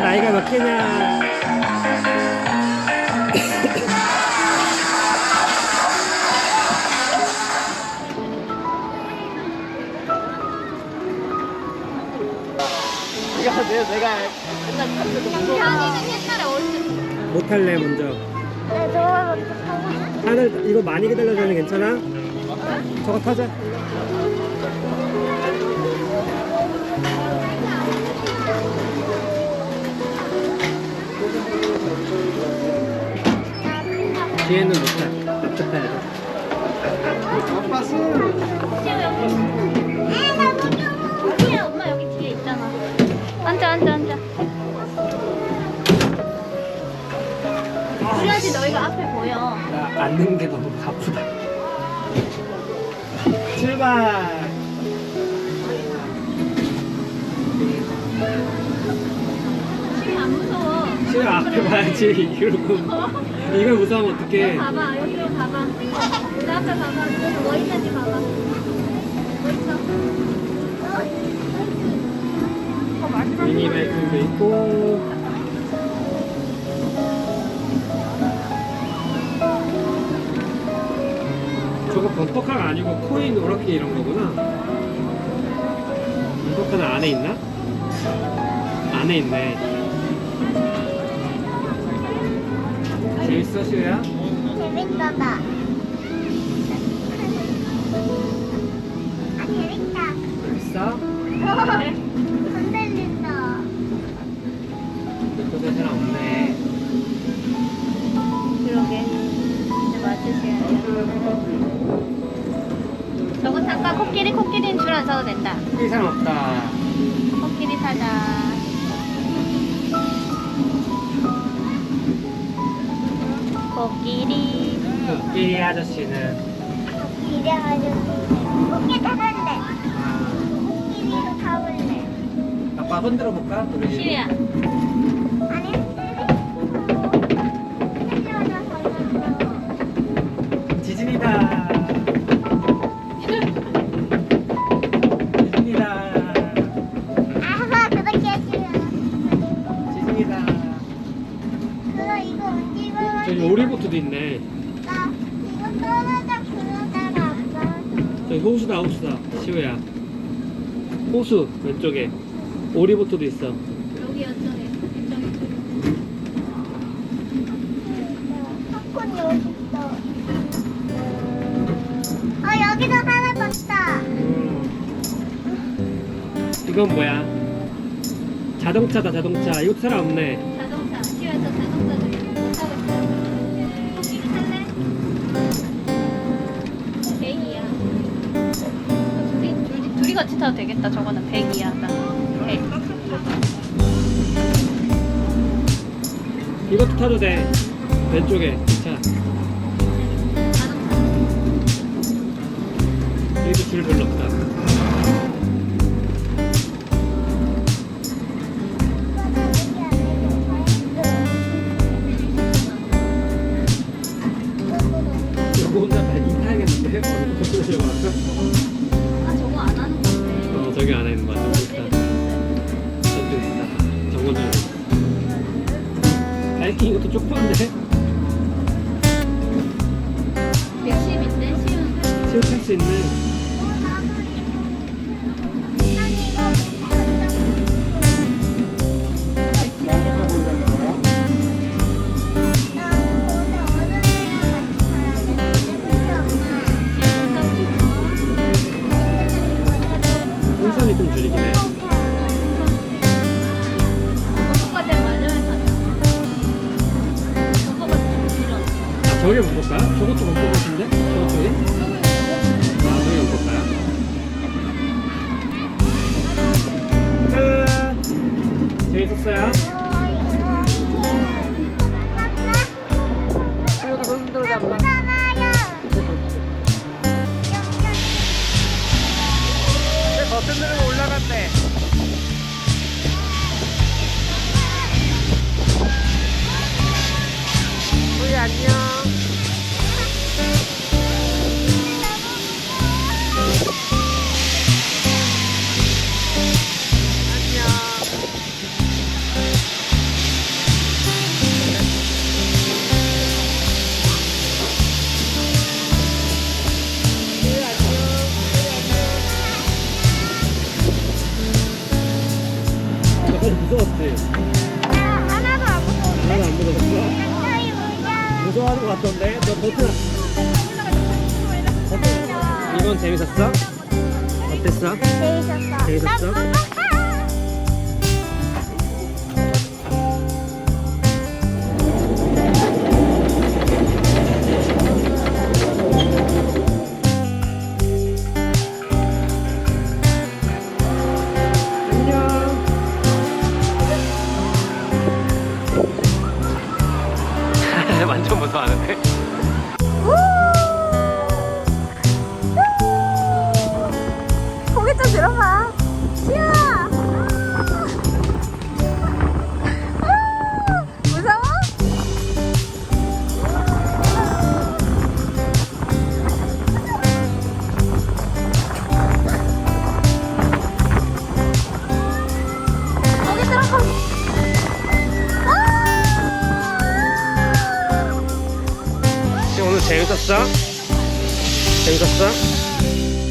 나이가 몇 개냐? 이거 내, 내가 탈때 너무 현이는 옛날에 어릴 때못 탈래 먼저. 네, 먼저 타고 하늘 이거 많이 기다려주면 괜찮아? 저거 타자. 뒤에는 못 타. 앞에 타야 돼. 아빠 술 뒤에 엄마 여기 뒤에 있잖아 앉아 앉아 앉아 그래야지 너희가 앞에 보여 나 앉는 게 너무 아프다. 출발. 지금 앞에 봐야지. 이러고 이걸 무서우면 어떡해. 봐봐 여기로 봐봐 내 앞에 봐봐 뭐 있는지 봐봐 뭐 있어 미니바이크도 있고. 저거 범퍼카가 아니고 코인 오락기 이런 거구나. 범퍼카는 안에 있나? 안에 있네. 재밌어, 시우야? 재밌다 나 아, 재밌다 재밌어? 흔들린다 이쪽에 사람 없네. 그러게 이제 맞으셔야 저거 잠깐 코끼리 코끼리는 줄안 서도 된다 이 사람 없다. 코끼리 타자 코끼리. 코끼리 아저씨는? 코끼리 아저씨. 코끼리 타볼래. 아, 코끼리도 타볼래. 아빠 흔들어 볼까? 시우야 오리보트도 있네. 나 이거 떨어져 그러다가 안 떨어져 저기 호수다 호수다. 시우야. 호수 왼쪽에 오리보트도 있어. 여기 팝콘 있어 어 여기도 하나 봤다 이건 뭐야? 자동차다 자동차. 이거 사람 없네. 같이 타도 되겠다 저거는 백이야 나 백. 이것도 타도 돼. 왼쪽에. 자, 자동차 여기도 줄 별로 없다. 이거 혼자 이 타야겠는데? 바이킹 이것도 조그만데? 110인데 쉬운 시우 탈수 있는. 풍선이 좀 줄이긴 해. 저기 못 볼까요? 저것도 못볼 같은데? 저쪽이? 아 저기 못 볼까요? 끝! 재밌었어요? 무서워하는 것 같던데? 너 버튼 이건 재밌었어? 어땠어? 재밌었어. 재밌었어? 오늘 재밌었어? 재밌었어?